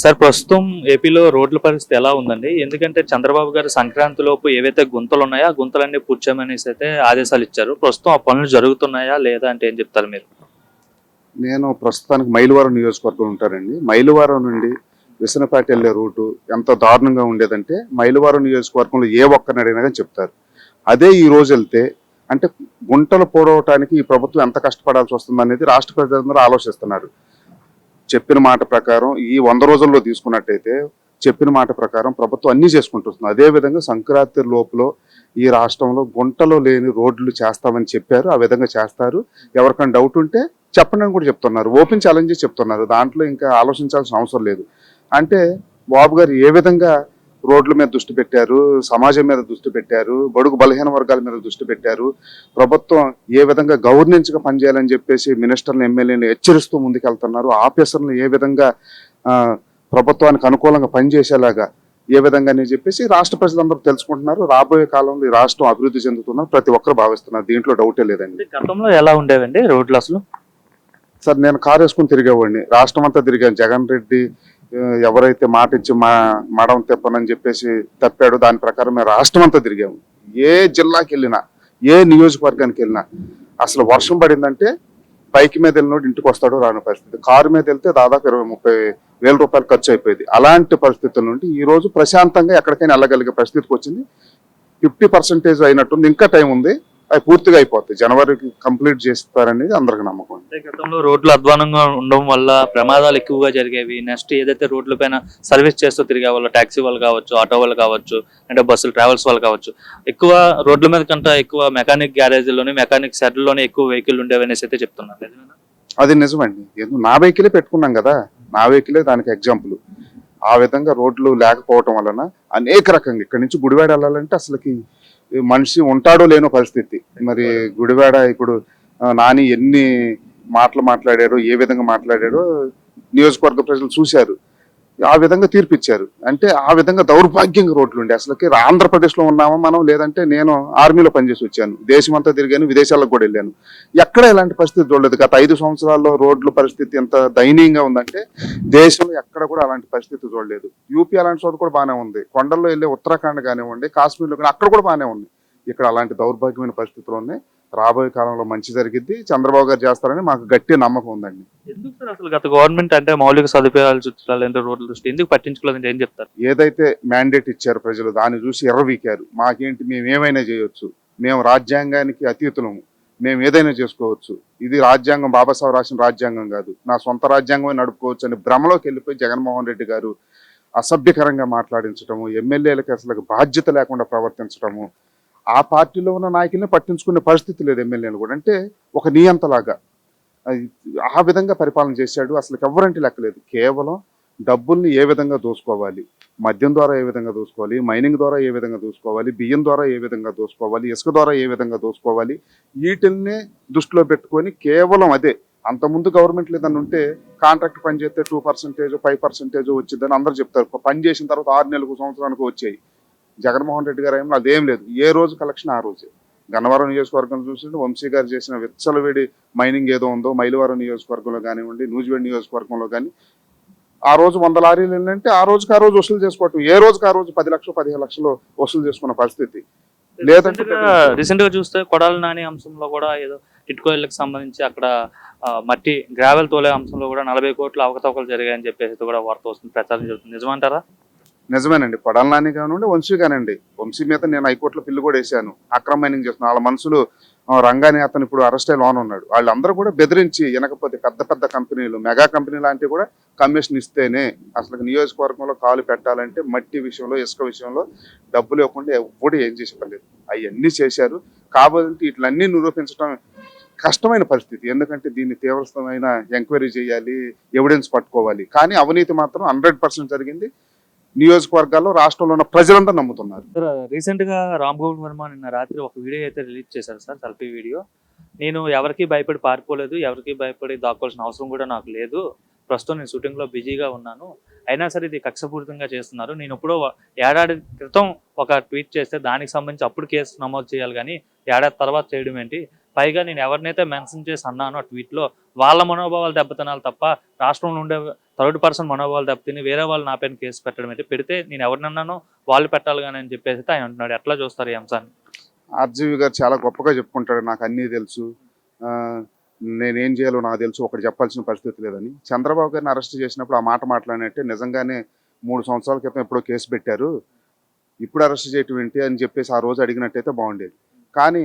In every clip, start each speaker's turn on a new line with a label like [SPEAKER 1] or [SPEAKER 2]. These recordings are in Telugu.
[SPEAKER 1] సార్ ప్రస్తుతం ఏపీలో రోడ్ల పరిస్థితి ఎలా ఉందండి? ఎందుకంటే చంద్రబాబు గారు సంక్రాంతి లోపు ఏవైతే గుంతలు ఉన్నాయో ఆ గుంతలన్నీ పూడ్చామనేసి అయితే ఆదేశాలు ఇచ్చారు. ప్రస్తుతం ఆ పనులు జరుగుతున్నాయా లేదా అంటే ఏం చెప్తారు మీరు?
[SPEAKER 2] నేను ప్రస్తుతానికి మైలువారం నియోజకవర్గం ఉంటానండి. మైలువారం నుండి విసనపేట వెళ్ళే రూటు ఎంత దారుణంగా ఉండేదంటే మైలువారం నియోజకవర్గంలో ఏ ఒక్కరిని అడిగినా కానీ చెప్తారు. అదే ఈ రోజు వెళ్తే అంటే గుంటలు పోడవటానికి ఈ ప్రభుత్వం ఎంత కష్టపడాల్సి వస్తుంది అనేది రాష్ట్ర ప్రజలందరూ ఆలోచిస్తున్నారు. చెప్పిన మాట ప్రకారం ఈ వంద రోజుల్లో తీసుకున్నట్టయితే చెప్పిన మాట ప్రకారం ప్రభుత్వం అన్నీ చేసుకుంటుంది. అదే విధంగా సంక్రాంతి లోపల ఈ రాష్ట్రంలో గుంటలో లేని రోడ్లు చేస్తామని చెప్పారు. ఆ విధంగా చేస్తారు. ఎవరికైనా డౌట్ ఉంటే చెప్పండి అని కూడా చెప్తున్నారు. ఓపెన్ ఛాలెంజ్ చెప్తున్నారు. దాంట్లో ఇంకా ఆలోచించాల్సిన అవసరం లేదు. అంటే బాబు గారు ఏ విధంగా రోడ్ల మీద దృష్టి పెట్టారు సమాజం మీద దృష్టి పెట్టారు బడుగు బలహీన వర్గాల మీద దృష్టి పెట్టారు. ప్రభుత్వం ఏ విధంగా గవర్నెన్స్గా పనిచేయాలని చెప్పేసి మినిస్టర్లు ఎమ్మెల్యేని హెచ్చరిస్తూ ముందుకెళ్తున్నారు. ఆఫీసర్లు ఏ విధంగా ప్రభుత్వానికి అనుకూలంగా పనిచేసేలాగా ఏ విధంగా అని చెప్పేసి రాష్ట్ర ప్రజలందరూ తెలుసుకుంటున్నారు. రాబోయే కాలంలో ఈ రాష్ట్రం అభివృద్ధి చెందుతున్నారు ప్రతి ఒక్కరు భావిస్తున్నారు. దీంట్లో డౌటే లేదండి.
[SPEAKER 1] గతంలో ఎలా ఉండేవండి రోడ్లు అసలు?
[SPEAKER 2] సార్ నేను కారు వేసుకుని తిరిగేవాడిని. రాష్ట్రం అంతా తిరిగాను. జగన్ రెడ్డి ఎవరైతే మాట ఇచ్చి మా మడం తెప్పనని చెప్పేసి తప్పాడో దాని ప్రకారం మేము రాష్ట్రం అంతా తిరిగాము. ఏ జిల్లాకి వెళ్ళినా ఏ నియోజకవర్గానికి వెళ్ళినా అసలు వర్షం పడిందంటే బైక్ మీద వెళ్ళినోడు ఇంటికి వస్తాడో రాని పరిస్థితి. కారు మీద వెళ్తే దాదాపు ఇరవై ముప్పై వేల రూపాయలు ఖర్చు అయిపోయింది. అలాంటి పరిస్థితుల నుండి ఈ రోజు ప్రశాంతంగా ఎక్కడికైనా వెళ్ళగలిగే పరిస్థితికి వచ్చింది. ఫిఫ్టీ పర్సెంటేజ్ అయినట్టుంది. ఇంకా టైం ఉంది. అవి పూర్తిగా అయిపోతాయి. జనవరికి కంప్లీట్ చేస్తారనేది అందరికి నమ్మకం
[SPEAKER 1] అంటే గతంలో రోడ్లు అధ్వానంగా ఉండడం వల్ల ప్రమాదాలు ఎక్కువగా జరిగేవి. నెక్స్ట్ ఏదైతే రోడ్ల పైన సర్వీస్ చేస్తూ తిరిగే వాళ్ళు టాక్సీ వాళ్ళు కావచ్చు ఆటో వాళ్ళు కావచ్చు అంటే బస్సులు ట్రావెల్స్ వాళ్ళు కావచ్చు ఎక్కువ రోడ్ల మీద కంటే ఎక్కువ మెకానిక్ గ్యారేజ్లోని మెకానిక్ షెడ్లోనే ఎక్కువ వెహికల్ ఉండేవి అనేసి అయితే చెప్తున్నారు?
[SPEAKER 2] అది నిజమండి. ఎందుకు నా వెహికలే పెట్టుకున్నాం కదా. నా వెహికలే దానికి ఎగ్జాంపుల్. ఆ విధంగా రోడ్లు లేకపోవటం వలన అనేక రకంగా ఇక్కడ నుంచి గుడివాడ వెళ్ళాలంటే అసలుకి మనిషి ఉంటాడో లేనో పరిస్థితి. మరి గుడివాడ ఇప్పుడు నాని ఎన్ని మాటలు మాట్లాడారో ఏ విధంగా మాట్లాడారో నియోజకవర్గ ప్రజలు చూశారు. ఆ విధంగా తీర్పిచ్చారు. అంటే ఆ విధంగా దౌర్భాగ్యంగా రోడ్లు ఉండే. అసలుకి ఆంధ్రప్రదేశ్లో ఉన్నామా మనం? లేదంటే నేను ఆర్మీలో పనిచేసి వచ్చాను. దేశమంతా తిరిగాను విదేశాలకు కూడా వెళ్ళాను. ఎక్కడ ఇలాంటి పరిస్థితి చూడలేదు. గత ఐదు సంవత్సరాల్లో రోడ్ల పరిస్థితి ఎంత దయనీయంగా ఉందంటే దేశంలో ఎక్కడ కూడా అలాంటి పరిస్థితి చూడలేదు. యూపీ అలాంటి చోట కూడా బాగానే ఉంది. కొండల్లో వెళ్ళే ఉత్తరాఖండ్ కానివ్వండి కాశ్మీర్లో కానీ అక్కడ కూడా బాగానే ఉంది. ఇక్కడ అలాంటి దౌర్భాగ్యమైన పరిస్థితులు ఉన్నాయి. రాబోయే కాలంలో మంచి జరిగిద్ది చంద్రబాబు గారు చేస్తారని మాకు గట్టి నమ్మకం ఉందండి.
[SPEAKER 1] ఎందుకు సార్ అసలు గత గవర్నమెంట్ అంటే మౌలిక సదుపాయాలు చుట్టాలు ఏంటో రోడ్ల దృష్టి ఎందుకు పట్టించుకోలేదంటే ఏం చెప్తారు?
[SPEAKER 2] ఏదైతే మ్యాండేట్ ఇచ్చారు ప్రజలు దాన్ని చూసి ఎర్రవీకారు మాకేంటి మేము ఏమైనా చేయొచ్చు. మేము రాజ్యాంగానికి అతీతులము. మేము ఏదైనా చేసుకోవచ్చు. ఇది రాజ్యాంగం బాబాసాహెబ్ రాసిన రాజ్యాంగం కాదు. నా సొంత రాజ్యాంగమే నడుపుకోవచ్చు అని భ్రమలోకి వెళ్ళిపోయి జగన్మోహన్ రెడ్డి గారు అసభ్యకరంగా మాట్లాడించడము ఎమ్మెల్యేలకు అసలు బాధ్యత లేకుండా ప్రవర్తించడము ఆ పార్టీలో ఉన్న నాయకుల్ని పట్టించుకునే పరిస్థితి లేదు ఎమ్మెల్యేలు కూడా. అంటే ఒక నియంతలాగా. అది ఆ విధంగా పరిపాలన చేశాడు. అసలు ఎవరంటే లెక్కలేదు. కేవలం డబ్బుల్ని ఏ విధంగా దోసుకోవాలి? మద్యం ద్వారా ఏ విధంగా దోసుకోవాలి? మైనింగ్ ద్వారా ఏ విధంగా దోసుకోవాలి? బియ్యం ద్వారా ఏ విధంగా దోసుకోవాలి? ఇసుక ద్వారా ఏ విధంగా దోసుకోవాలి? వీటిల్నే దృష్టిలో పెట్టుకొని కేవలం అదే. అంతకుముందు గవర్నమెంట్ లేదని ఉంటే కాంట్రాక్ట్ పని చేస్తే టూ పర్సెంటేజ్ ఫైవ్ పర్సెంటేజ్ వచ్చిందని అందరూ చెప్తారు. పని చేసిన తర్వాత ఆరు నెలలకు సంవత్సరానికి వచ్చాయి. జగన్మోహన్ రెడ్డి గారు ఏమో అదేం లేదు. ఏ రోజు కలెక్షన్ ఆ రోజే. గన్నవరం నియోజకవర్గం చూసింటే వంశీ గారు చేసిన విచ్చలవేడి మైనింగ్ ఏదో ఉందో మైలవరం నియోజకవర్గంలో కానివ్వండి నూజివేడి నియోజకవర్గంలో కానీ ఆ రోజు వంద లారీలు వెళ్ళంటే ఆ రోజుకి ఆ రోజు వసూలు చేసుకోవటం. ఏ రోజుకి ఆ రోజు పది లక్షలు పదిహేను లక్షలు వసూలు చేసుకున్న పరిస్థితి. లేదంటే
[SPEAKER 1] రీసెంట్గా చూస్తే కొడాలి నాని అంశంలో కూడా ఏదో టిట్కోయిల్కి సంబంధించి అక్కడ మట్టి గ్రావెల్ తోలే అంశంలో కూడా నలభై కోట్ల అవకతవకలు జరిగాయని చెప్పేసి కూడా వార్త వస్తుంది ప్రచారం జరుగుతుంది. నిజమంటారా?
[SPEAKER 2] నిజమేనండి. పడాలని కానివ్వండి వంశీ కానివ్వండి. వంశీ మీద నేను హైకోర్టులో పిల్లు కూడా వేశాను. అక్రమ మైనింగ్ చేస్తున్నాను వాళ్ళ మనుషులు రంగానే రంగాని అతను ఇప్పుడు అరెస్ట్ అయ్యి లోన్ ఉన్నాడు. వాళ్ళందరూ కూడా బెదిరించి వెనకపోతే పెద్ద పెద్ద కంపెనీలు మెగా కంపెనీ లాంటివి కూడా కమిషన్ ఇస్తేనే అసలు నియోజకవర్గంలో కాలు పెట్టాలంటే మట్టి విషయంలో ఇసుక విషయంలో డబ్బులు ఇవ్వకుండా ఎవ్వడూ ఏం చేసే పర్లేదు అవన్నీ చేశారు. కాబట్టి ఇట్లన్నీ నిరూపించడం కష్టమైన పరిస్థితి. ఎందుకంటే దీన్ని తీవ్రమైన ఎంక్వైరీ చేయాలి ఎవిడెన్స్ పట్టుకోవాలి. కానీ అవినీతి మాత్రం హండ్రెడ్ పర్సెంట్ జరిగింది. నియోజకవర్గాల్లో రాష్ట్రంలో ఉన్న ప్రజలంతా నమ్ముతున్నారు.
[SPEAKER 1] సార్ రీసెంట్గా రామ్ గోవింద్ వర్మ నిన్న రాత్రి ఒక వీడియో అయితే రిలీజ్ చేశారు సార్ సెల్ఫీ వీడియో. నేను ఎవరికి భయపడి పారిపోలేదు ఎవరికి భయపడి దాక్కోవాల్సిన అవసరం కూడా నాకు లేదు. ప్రస్తుతం నేను షూటింగ్లో బిజీగా ఉన్నాను. అయినా సరే ఇది కక్షపూరితంగా చేస్తున్నారు. నేను ఇప్పుడు ఏడాది క్రితం ఒక ట్వీట్ చేస్తే దానికి సంబంధించి అప్పుడు కేసు నమోదు చేయాలి కానీ ఏడాది తర్వాత చేయడం ఏంటి? పైగా నేను ఎవరినైతే మెన్షన్ చేసి అన్నానో ఆ లో వాళ్ళ మనోభావాలు దెబ్బతినాలి తప్ప రాష్ట్రంలో ఉండే థర్డ్ పర్సన్ మనోభావాలు తప్పితే వేరే వాళ్ళు నా పైన కేసు పెట్టడం అయితే పెడితే నేను ఎవరినన్నానో వాళ్ళు పెట్టాలి కానీ అని చెప్పేసి ఆయన అంటున్నాడు. ఎట్లా చూస్తారు ఈ అంశాన్ని?
[SPEAKER 2] ఆర్జీవి గారు చాలా గొప్పగా చెప్పుకుంటాడు నాకు అన్నీ తెలుసు. నేనేం చేయాలో నాకు తెలుసు ఒకటి చెప్పాల్సిన పరిస్థితి లేదని. చంద్రబాబు గారిని అరెస్ట్ చేసినప్పుడు ఆ మాట మాట్లాడినట్టే నిజంగానే మూడు సంవత్సరాల క్రితం ఎప్పుడో కేసు పెట్టారు. ఇప్పుడు అరెస్ట్ చేయటం ఏంటి అని చెప్పేసి ఆ రోజు అడిగినట్టయితే బాగుండేది. కానీ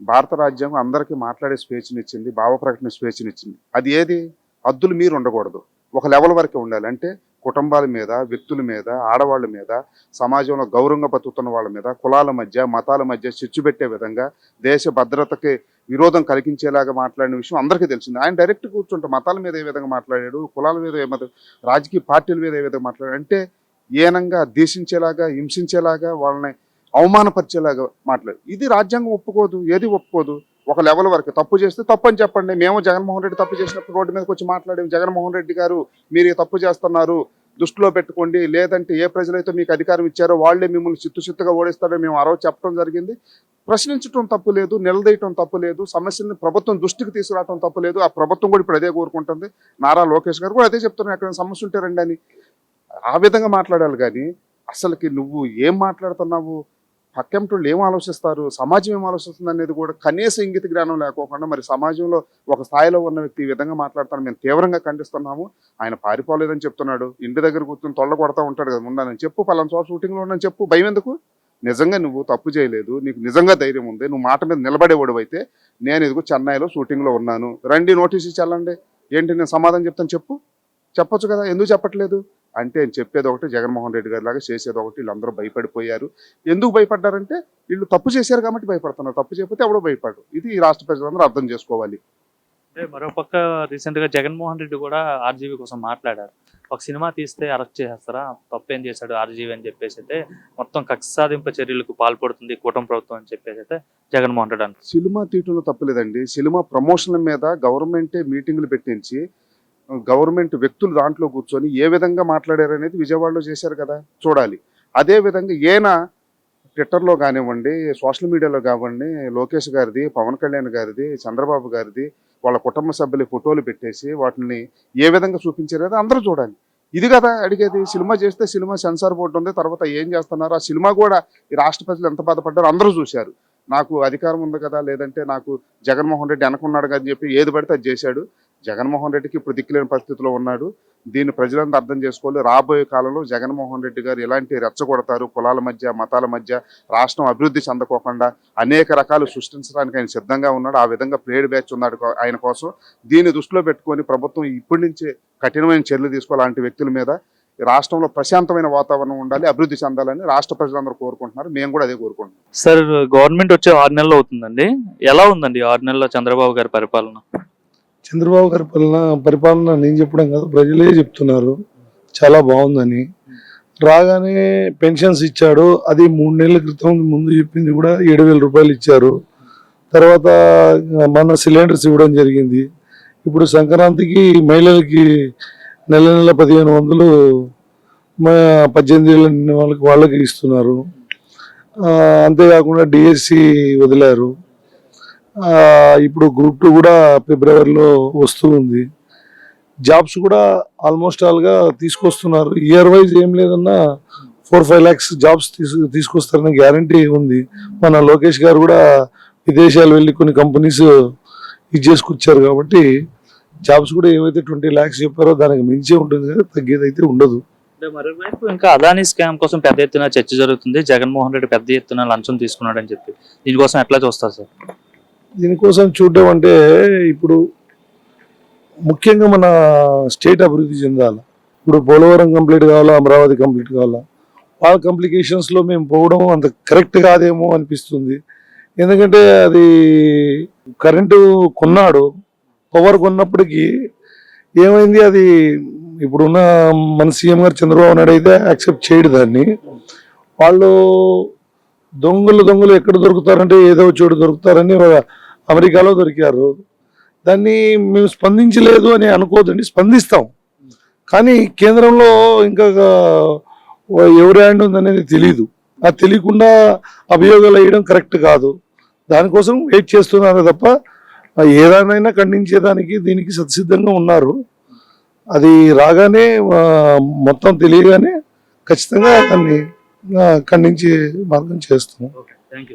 [SPEAKER 2] భారత రాజ్యాంగం అందరికీ మాట్లాడే స్వేచ్ఛనిచ్చింది భావ ప్రకటన స్వేచ్ఛనిచ్చింది. అది ఏది? హద్దులు మీరు ఉండకూడదు. ఒక లెవెల్ వరకే ఉండాలి. అంటే కుటుంబాల మీద వ్యక్తుల మీద ఆడవాళ్ళ మీద సమాజంలో గౌరవంగా బతుకుతున్న వాళ్ళ మీద కులాల మధ్య మతాల మధ్య చిచ్చు పెట్టే విధంగా దేశ భద్రతకి విరోధం కలిగించేలాగా మాట్లాడిన విషయం అందరికీ తెలిసింది. ఆయన డైరెక్ట్ కూర్చుంటే మతాల మీద ఏ విధంగా మాట్లాడాడు కులాల మీద ఏ రాజకీయ పార్టీల మీద ఏ విధంగా మాట్లాడాడు అంటే ఏనంగా దేశించేలాగా హింసించేలాగా వాళ్ళని అవమానపరిచేలాగా మాట్లాడు ఇది రాజ్యాంగం ఒప్పుకోదు ఏది ఒప్పుకోదు. ఒక లెవెల్ వరకు. తప్పు చేస్తే తప్పు అని చెప్పండి. మేము జగన్మోహన్ రెడ్డి తప్పు చేసినప్పుడు రోడ్డు మీదకి వచ్చి మాట్లాడి జగన్మోహన్ రెడ్డి గారు మీరు తప్పు చేస్తున్నారు దృష్టిలో పెట్టుకోండి. లేదంటే ఏ ప్రజలైతే మీకు అధికారం ఇచ్చారో వాళ్ళే మిమ్మల్ని చిత్తు చిత్తుగా ఓడిస్తారని మేము ఆ రోజు చెప్పడం జరిగింది. ప్రశ్నించడం తప్పు లేదు నిలదీయటం తప్పు లేదు సమస్యలను ప్రభుత్వం దృష్టికి తీసుకురావడం తప్పు లేదు. ఆ ప్రభుత్వం కూడా ఇప్పుడు అదే కోరుకుంటుంది. నారా లోకేష్ గారు కూడా అదే చెప్తున్నారు ఎక్కడ సమస్య ఉంటే రండి అని. ఆ విధంగా మాట్లాడాలి కానీ అసలుకి నువ్వు ఏం మాట్లాడుతున్నావు? పక్కెంటోళ్ళు ఏం ఆలోచిస్తారు? సమాజం ఏం ఆలోచిస్తుంది అనేది కూడా కనీస ఇంగిత జ్ఞానం లేకోకుండా మరి సమాజంలో ఒక స్థాయిలో ఉన్న వ్యక్తి ఈ విధంగా మాట్లాడతాను. మేము తీవ్రంగా ఖండిస్తున్నాము. ఆయన పారిపోలేదని చెప్తున్నాడు. ఇంటి దగ్గర కూర్చొని తొల్ల కొడతా ఉంటాడు కదా. ఉండాలని చెప్పు పలానా చోట షూటింగ్లో ఉన్నాను చెప్పు. భయం ఎందుకు? నిజంగా నువ్వు తప్పు చేయలేదు. నీకు నిజంగా ధైర్యం ఉంది. నువ్వు మాట మీద నిలబడేవాడు అయితే నేను ఇదిగో చెన్నైలో షూటింగ్లో ఉన్నాను. రండి నోటీస్ ఇచ్చి వెళ్ళండి. ఏంటి నేను సమాధానం చెప్తాను చెప్పు. చెప్పొచ్చు కదా. ఎందుకు చెప్పట్లేదు? అంటే నేను చెప్పేది ఒకటి జగన్మోహన్ రెడ్డి గారి లాగా చేసేది ఒకటి వీళ్ళందరూ భయపడిపోయారు. ఎందుకు భయపడ్డారంటే వీళ్ళు తప్పు చేశారు కాబట్టి భయపడుతున్నారు. తప్పు చేయకపోతే ఎవడో భయపడు ఇది ఈ రాష్ట్ర ప్రజలందరూ అర్థం చేసుకోవాలి.
[SPEAKER 1] అంటే మరోపక్క రీసెంట్గా జగన్మోహన్ రెడ్డి కూడా ఆర్జీవీ కోసం మాట్లాడారు. ఒక సినిమా తీస్తే అరెస్ట్ చేసేస్తారా? తప్పేం చేశాడు ఆర్జీవీ అని చెప్పేసి అయితే మొత్తం కక్ష సాధింపు చర్యలకు పాల్పడుతుంది కూటమి ప్రభుత్వం అని చెప్పేసి అయితే జగన్మోహన్ రెడ్డి
[SPEAKER 2] సినిమా తీయటంలో తప్పలేదండి సినిమా ప్రమోషన్ల మీద గవర్నమెంటే మీటింగ్లు పెట్టించి గవర్నమెంట్ వ్యక్తులు దాంట్లో కూర్చొని ఏ విధంగా మాట్లాడారు అనేది విజయవాడలో చేశారు కదా చూడాలి. అదే విధంగా ఈయన ట్విట్టర్లో కానివ్వండి సోషల్ మీడియాలో కానివ్వండి లోకేష్ గారిది పవన్ కళ్యాణ్ గారిది చంద్రబాబు గారిది వాళ్ళ కుటుంబ సభ్యుల ఫోటోలు పెట్టేసి వాటిని ఏ విధంగా చూపించారు అందరూ చూడాలి. ఇది కదా అడిగేది సినిమా చేస్తే సినిమా సెన్సార్ బోర్డు ఉంది తర్వాత ఏం చేస్తున్నారు? ఆ సినిమా కూడా ఈ రాష్ట్ర ప్రజలు ఎంత బాధపడ్డారో అందరూ చూశారు. నాకు అధికారం ఉంది కదా లేదంటే నాకు జగన్మోహన్ రెడ్డి వెనకున్నాడు కదా అని చెప్పి ఏది పడితే అది చేశాడు. జగన్మోహన్ రెడ్డికి ఇప్పుడు దిక్కులేని పరిస్థితిలో ఉన్నాడు. దీన్ని ప్రజలంతా అర్థం చేసుకోవాలి. రాబోయే కాలంలో జగన్మోహన్ రెడ్డి గారు ఎలాంటి రెచ్చగొడతారు? కులాల మధ్య మతాల మధ్య రాష్ట్రం అభివృద్ధి చెందకోకుండా అనేక రకాలు సృష్టించడానికి ఆయన సిద్ధంగా ఉన్నాడు. ఆ విధంగా ప్లేడ్ బ్యాచ్ ఉన్నాడు ఆయన కోసం. దీన్ని దృష్టిలో పెట్టుకొని ప్రభుత్వం ఇప్పటి నుంచే కఠినమైన చర్యలు తీసుకోవాలి అలాంటి వ్యక్తుల మీద. రాష్ట్రంలో ప్రశాంతమైన వాతావరణం ఉండాలి అభివృద్ధి చెందాలని రాష్ట్ర ప్రజలందరూ కోరుకుంటున్నారు. మేము కూడా అదే కోరుకుంటున్నాం.
[SPEAKER 1] సార్ గవర్నమెంట్ వచ్చే ఆరు నెలలు అవుతుందండి. ఎలా ఉందండి ఆరు నెలల చంద్రబాబు గారి పరిపాలన?
[SPEAKER 3] చంద్రబాబు గారి పాలన పరిపాలన నేను చెప్పడం కాదు ప్రజలే చెప్తున్నారు. చాలా బాగుందని. రాగానే పెన్షన్స్ ఇచ్చాడు. అది మూడు నెలల క్రితం ముందు చెప్పింది కూడా ఏడు వేల రూపాయలు ఇచ్చారు. తర్వాత మన సిలిండర్స్ ఇవ్వడం జరిగింది. ఇప్పుడు సంక్రాంతికి మహిళలకి నెల నెల పదిహేను వందలు పద్దెనిమిది ఏళ్ళ వాళ్ళకి వాళ్ళకి ఇస్తున్నారు. అంతేకాకుండా డిఎస్సి వదిలారు. ఇప్పుడు గ్రూప్ టూ కూడా ఫిబ్రవరిలో వస్తూ ఉంది. జాబ్స్ కూడా ఆల్మోస్ట్ ఆల్గా తీసుకొస్తున్నారు. ఇయర్ వైజ్ ఏం లేదన్నా ఫోర్ ఫైవ్ ల్యాక్స్ జాబ్స్ తీసు తీసుకొస్తారనే గ్యారంటీ ఉంది. మన లోకేష్ గారు కూడా విదేశాలు వెళ్ళి కొన్ని కంపెనీస్ ఇది చేసుకొచ్చారు కాబట్టి జాబ్స్ కూడా ఏవైతే ట్వంటీ ల్యాక్స్ చెప్పారో దానికి మించే ఉంటుంది కదా తగ్గేది అయితే ఉండదు
[SPEAKER 1] మరోవైపు ఇంకా అదానీ స్కామ్ కోసం పెద్ద ఎత్తున చర్చ జరుగుతుంది. జగన్మోహన్ రెడ్డి పెద్ద ఎత్తున లంచం తీసుకున్నాడని చెప్పి. దీనికోసం ఎట్లా చూస్తారు సార్?
[SPEAKER 3] దీనికోసం చూడడం అంటే ఇప్పుడు ముఖ్యంగా మన స్టేట్ అభివృద్ధి చెందాలి. ఇప్పుడు పోలవరం కంప్లీట్ కావాలా అమరావతి కంప్లీట్ కావాలా? వాళ్ళ కంప్లికేషన్స్లో మేము పోవడం అంత కరెక్ట్ కాదేమో అనిపిస్తుంది. ఎందుకంటే అది కరెంటు కొన్నాడు పవర్ కొన్నప్పటికీ ఏమైంది అది ఇప్పుడున్న మన సీఎం గారు చంద్రబాబు నాయుడు అయితే యాక్సెప్ట్ చేయడు దాన్ని. వాళ్ళు దొంగలు దొంగలు ఎక్కడ దొరుకుతారంటే ఏదో ఒక చోటు దొరుకుతారని అమెరికాలో దొరికారు. దాన్ని మేము స్పందించలేదు అని అనుకోదండి స్పందిస్తాం. కానీ కేంద్రంలో ఇంకా ఎవరి హ్యాండ్ ఉందనేది తెలీదు. అది తెలియకుండా అభియోగాలు వేయడం కరెక్ట్ కాదు. దానికోసం వెయిట్ చేస్తున్నారు తప్ప ఏదైనా ఖండించేదానికి దీనికి సత్సిద్ధంగా ఉన్నారు. అది రాగానే మొత్తం తెలియగానే ఖచ్చితంగా దాన్ని అక్కడి నుంచి మార్గం చేస్తాము
[SPEAKER 1] ఓకే థ్యాంక్ యూ